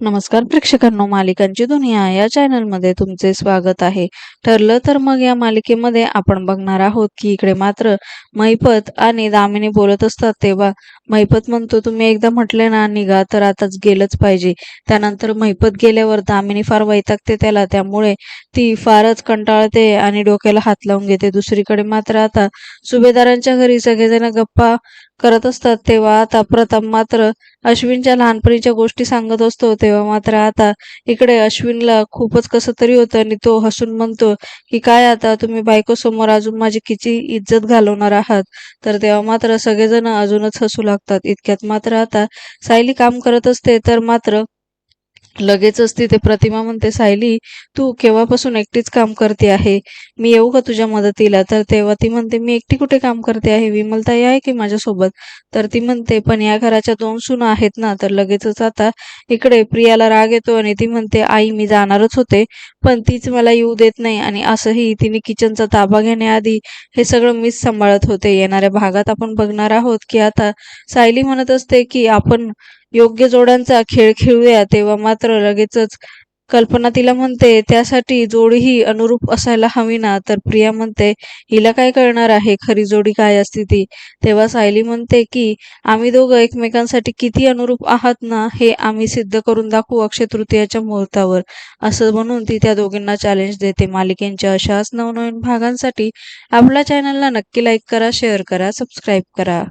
नमस्कार प्रेक्षकांनो मालिकांची दुनिया या चॅनलमध्ये तुमचे स्वागत आहे. ठरलं तर मग या मालिकेमध्ये आपण बघणार आहोत की इकडे मात्र मैपत आणि दामिनी बोलत असतात तेव्हा मैपत म्हणतो तुम्ही एकदा म्हटले ना निघा तर आताच गेलंच पाहिजे. त्यानंतर मैपत गेल्यावर दामिनी फार वैतागते त्याला त्यामुळे ती फारच कंटाळते आणि डोक्याला हात लावून घेते. दुसरीकडे मात्र आता सुभेदारांच्या घरी सगळेजण गप्पा करत असतात तेव्हा आता प्रथम मात्र अश्विनच्या लहानपणीच्या गोष्टी सांगत असतो. तेव्हा मात्र आता इकडे अश्विनला खूपच कसं तरी होतं आणि तो हसून म्हणतो की काय आता तुम्ही बायको समोर अजून माझी किती इज्जत घालवणार आहात? तर तेव्हा मात्र सगळेजण अजूनच हसू लागतात. इतक्यात मात्र आता सायली काम करत असते तर मात्र लगेचच तिथे प्रतिमा म्हणते सायली तू केव्हापासून एकटीच काम करते आहे? मी येऊ का तुझ्या मदतीला? तर तेव्हा ती म्हणते मी एकटी कुठे काम करते आहे? विमलताई आहे की माझ्यासोबत? तर ती म्हणते पण या घराच्या दोन सुना आहेत ना तर लगेचच आता इकडे प्रियाला राग येतो आणि ती म्हणते आई मी जाणारच होते पण तीच मला येऊ देत नाही. आणि असंही तिने किचनचा ताबा घेण्याआधी हे सगळं मीच सांभाळत होते. येणाऱ्या भागात आपण बघणार आहोत की आता सायली म्हणत असते की आपण योग्य जोड्यांचा खेळ खेळूया तेव्हा मात्र लगेचच कल्पना तिला म्हणते त्यासाठी जोडीही अनुरूप असायला हवी ना. तर प्रिया म्हणते हिला काय कळणार आहे? खरी जोडी काय असते ती? तेव्हा सायली म्हणते की आम्ही दोघं एकमेकांसाठी किती अनुरूप आहात ना हे आम्ही सिद्ध करून दाखवू अक्षय तृतीयाच्या मुहूर्तावर. असं म्हणून ती त्या दोघींना चॅलेंज देते. मालिकेंच्या अशाच नवनवीन भागांसाठी आपल्या चॅनलला नक्की लाईक करा शेअर करा सबस्क्राईब करा.